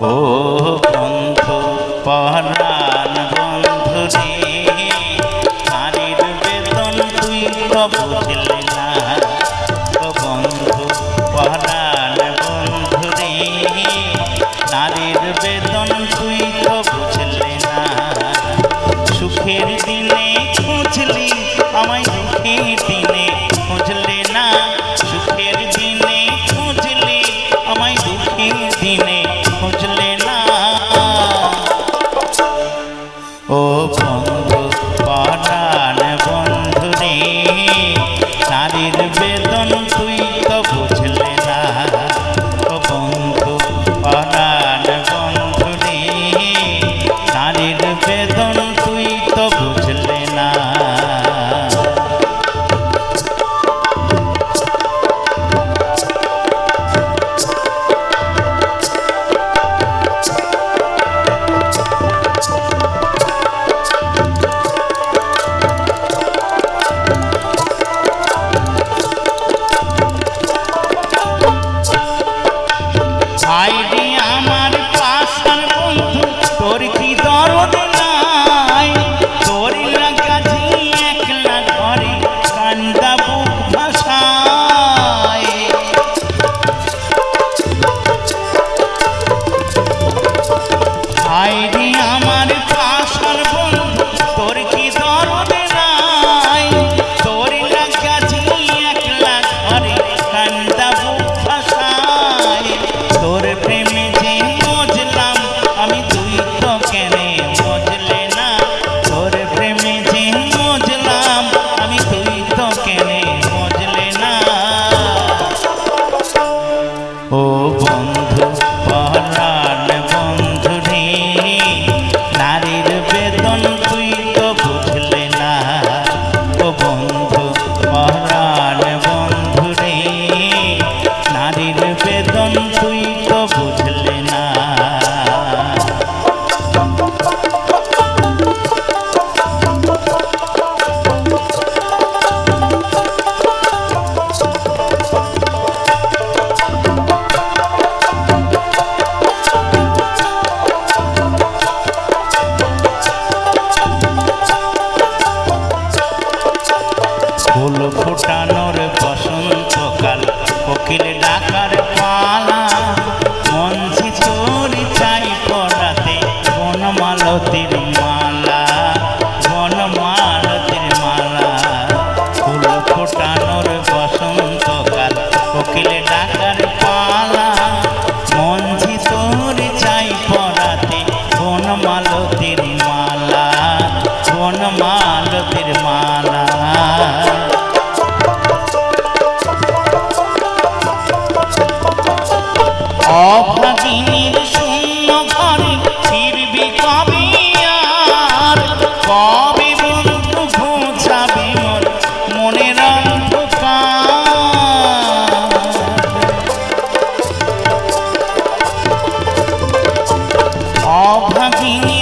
ও বন্ধু পরাণ বন্ধু রে নারীর বেতন তুই তো বুঝলি ও 来 নারীর বেদন তুই তো বুঝলে না। ফুল ফোটানোর বসন্তকাল কোকিল ডাকার পালা, মঞ্চে চোরি চাই পড়াতে বনমালতির মালা বনমালতির মালা। ফুল ফোটানোর বসন্তকাল কোকিল ডাকার পালা, মঞ্চে চোরি চাই পড়াতে বনমালতির মালা বনমালতির মালা। অভাগিনীর শূন্য ঘরে ফিরবি কবে আর? কবে বন্ধু ঘোচাবে মোর মনের অভাগিনী